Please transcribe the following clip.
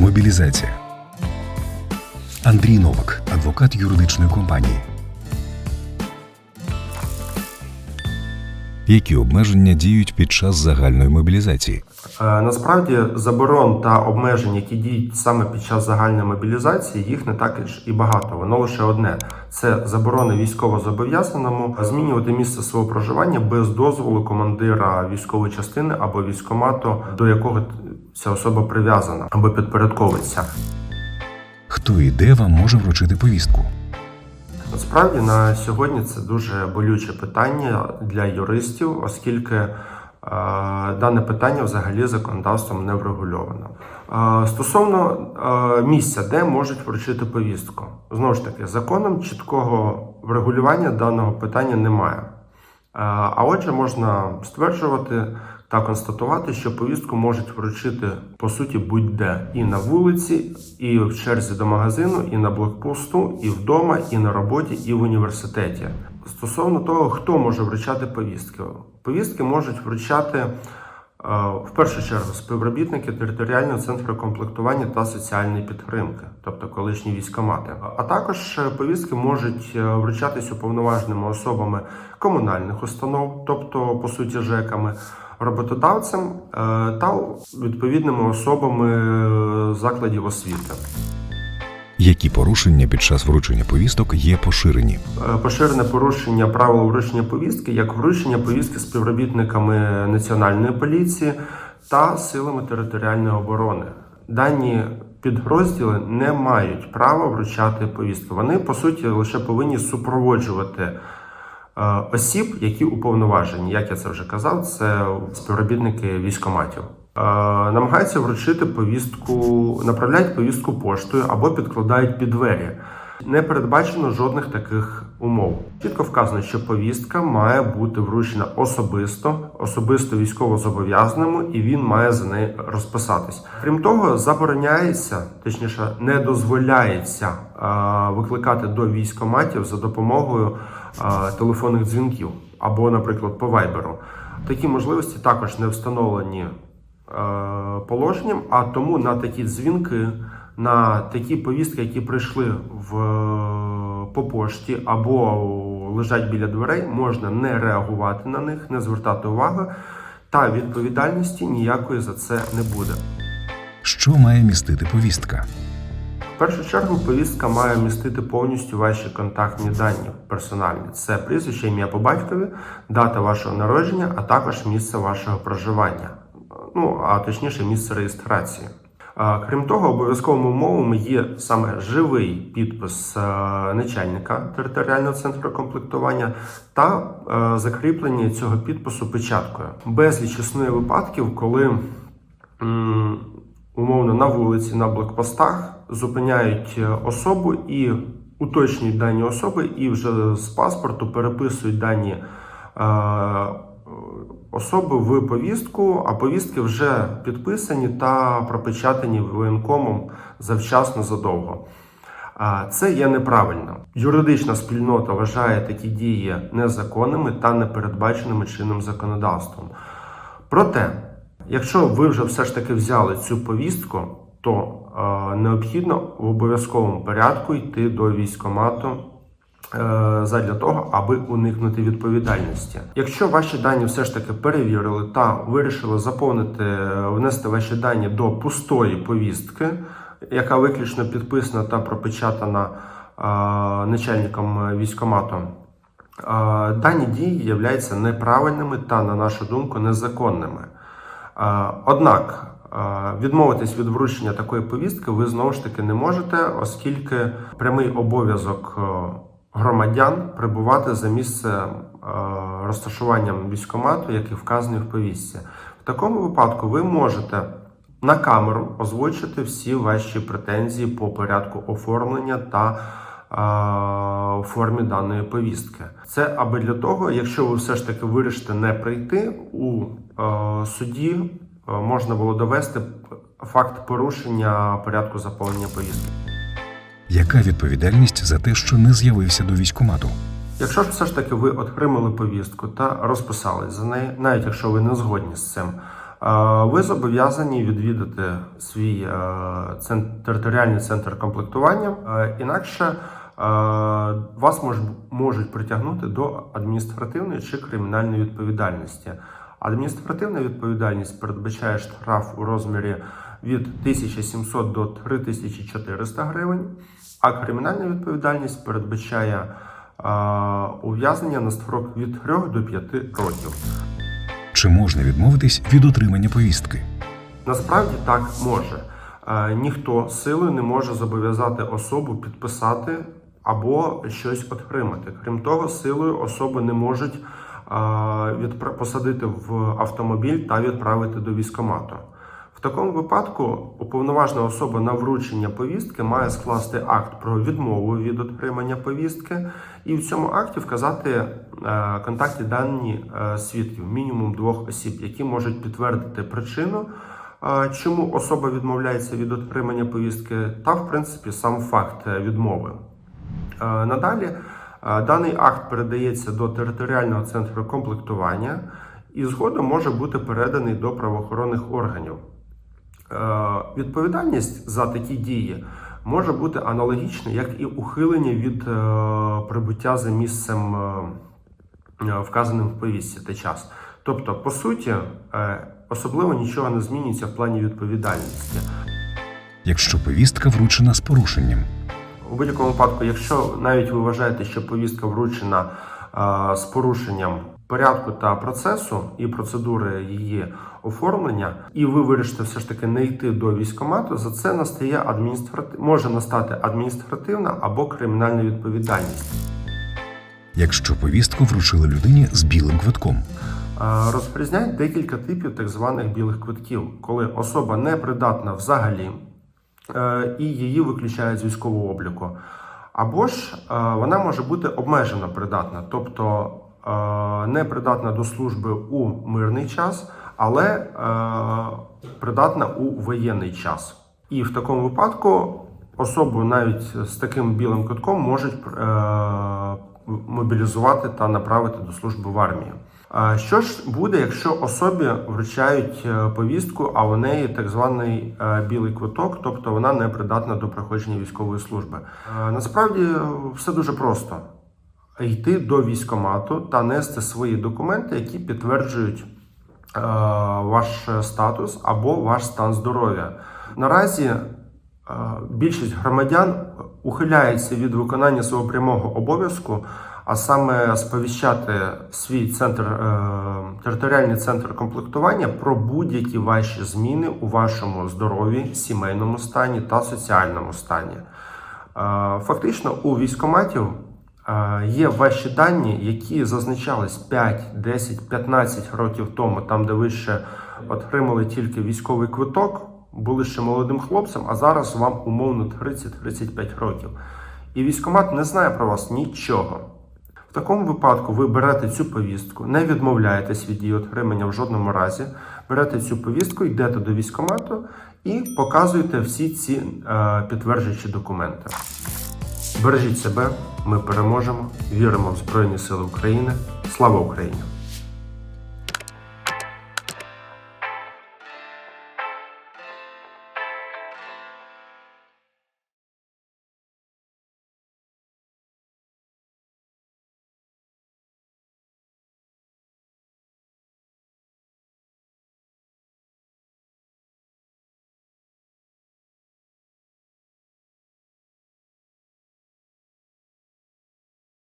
Мобілізація. Андрій Новак, адвокат юридичної компанії. Які обмеження діють під час загальної мобілізації? Е, Насправді заборон та обмежень, які діють саме під час загальної мобілізації, їх не так і багато. Воно лише одне: це заборони військовозобов'язаному змінювати місце свого проживання без дозволу командира військової частини або військомату, до якого ця особа прив'язана або підпорядковується. Хто і де вам може вручити повістку? Насправді на сьогодні це дуже болюче питання для юристів, оскільки дане питання взагалі законодавством не врегульовано. Стосовно місця, де можуть вручити повістку, знову ж таки, законом чіткого врегулювання даного питання немає. А отже, можна стверджувати та констатувати, що повістку можуть вручити по суті будь-де і на вулиці, і в черзі до магазину, і на блокпосту, і вдома, і на роботі, і в університеті. Стосовно того, хто може вручати повістки, повістки можуть вручати е, в першу чергу співробітники територіального центру комплектування та соціальної підтримки, тобто колишні військомати. А також е, повістки можуть е, вручатись уповноваженими особами комунальних установ, тобто по суті ЖЕКами, роботодавцем е, та відповідними особами закладів освіти. Які порушення під час вручення повісток є поширені? Е, Поширене порушення правил вручення повістки, як вручення повістки співробітниками національної поліції та силами територіальної оборони. Дані підрозділи не мають права вручати повістки. Вони по суті лише повинні супроводжувати е, осіб, які уповноважені. Як я це вже казав, це співробітники військоматів. Намагаються вручити повістку, направляють повістку поштою або підкладають під двері. Не передбачено жодних таких умов. Чітко вказано, що повістка має бути вручена особисто, особисто військовозобов'язаному, і він має за неї розписатись. Крім того, забороняється, точніше, не дозволяється е, викликати до військоматів за допомогою е, телефонних дзвінків або, наприклад, по вайберу. Такі можливості також не встановлені положенням, а тому на такі дзвінки, на такі повістки, які прийшли в, по пошті або лежать біля дверей, можна не реагувати на них, не звертати уваги, та відповідальності ніякої за це не буде. Що має містити повістка? В першу чергу повістка має містити повністю ваші контактні дані персональні. Це прізвище, ім'я по батькові, дата вашого народження, а також місце вашого проживання. Ну а точніше, місце реєстрації. Крім того, обов'язковими умовами є саме живий підпис е, начальника територіального центру комплектування та е, закріплення цього підпису печаткою. Безліч існує випадків, коли умовно на вулиці, на блокпостах зупиняють е, особу і уточнюють дані особи, і вже з паспорту переписують дані особи в повістку, а повістки вже підписані та пропечатані воєнкомом завчасно задовго. Це є неправильно. Юридична спільнота вважає такі дії незаконними та непередбаченими чинним законодавством. Проте, якщо ви вже все ж таки взяли цю повістку, то необхідно в обов'язковому порядку йти до військкомату е, задля того, аби уникнути відповідальності. Якщо ваші дані все ж таки перевірили та вирішили заповнити, е, внести ваші дані до пустої повістки, яка виключно підписана та пропечатана е, начальником військкомату, е, дані дії являються неправильними та, на нашу думку, незаконними. Е, Однак е, відмовитись від вручення такої повістки ви знову ж таки не можете, оскільки прямий обов'язок е, громадян прибувати за місце е, розташуванням військкомату, який вказаний в повістці. В такому випадку ви можете на камеру озвучити всі ваші претензії по порядку оформлення та е, у формі даної повістки. Це аби для того, якщо ви все ж таки вирішите не прийти у е, суді, можна було довести факт порушення порядку заповнення повістки. Яка відповідальність за те, що не з'явився до військкомату? Якщо ж все ж таки ви отримали повістку та розписались за неї, навіть якщо ви не згодні з цим, ви зобов'язані відвідати свій е, територіальний центр комплектування, інакше вас мож, можуть притягнути до адміністративної чи кримінальної відповідальності. Адміністративна відповідальність передбачає штраф у розмірі від 1700 до 3400 гривень, а кримінальна відповідальність передбачає е, ув'язнення на строк від 3 до 5 років. Чи можна відмовитись від отримання повістки? Насправді так може. Е, Ніхто силою не може зобов'язати особу підписати або щось отримати. Крім того, силою особи не можуть е, відпра- посадити в автомобіль та відправити до військкомату. В такому випадку уповноважена особа на вручення повістки має скласти акт про відмову від отримання повістки, і в цьому акті вказати е, контактні дані е, свідків, мінімум двох осіб, які можуть підтвердити причину, е, чому особа відмовляється від отримання повістки, та в принципі сам факт відмови. Надалі даний акт передається до територіального центру комплектування і згодом може бути переданий до правоохоронних органів. Е, Відповідальність за такі дії може бути аналогічна, як і ухилення від е, прибуття за місцем е, вказаним в повістці та час. Тобто, по суті, особливо нічого не змінюється в плані відповідальності. Якщо повістка вручена з порушенням, У будь-якому випадку, якщо навіть ви вважаєте, що повістка вручена з порушенням порядку та процесу і процедури її оформлення, і ви вирішите все ж таки не йти до військкомату, за це настає адміністратив... може настати адміністративна або кримінальна відповідальність. якщо повістку вручили людині з білим квитком, Е, декілька типів так званих білих квитків, коли особа не придатна взагалі е, і її виключають з військового обліку. Або ж е, вона може бути обмежено придатна, тобто не придатна до служби у мирний час, але е, придатна у воєнний час. І в такому випадку особу навіть з таким білим квитком можуть е, мобілізувати та направити до служби в армію. Що ж буде, якщо особі вручають е, повістку, а у неї так званий е, білий квиток, тобто вона не придатна до проходження військової служби? Е, Насправді е, все дуже просто: йти до військкомату та нести свої документи, які підтверджують е, ваш статус або ваш стан здоров'я. Наразі е, більшість громадян ухиляється від виконання свого прямого обов'язку, а саме сповіщати свій центр, е, територіальний центр комплектування про будь-які ваші зміни у вашому здоров'ї, сімейному стані та соціальному стані. Фактично, у військкоматів е, є ваші дані, які зазначались 5, 10, 15 років тому, там, де ви ще отримали тільки військовий квиток, були ще молодим хлопцем, а зараз вам умовно 30-35 років. І військкомат не знає про вас нічого. В такому випадку ви берете цю повістку, не відмовляєтесь від її отримання в жодному разі, берете цю повістку, йдете до військкомату і показуєте всі ці е, підтверджуючі документи. Бережіть себе, ми переможемо, віримо в Збройні Сили України. Слава Україні!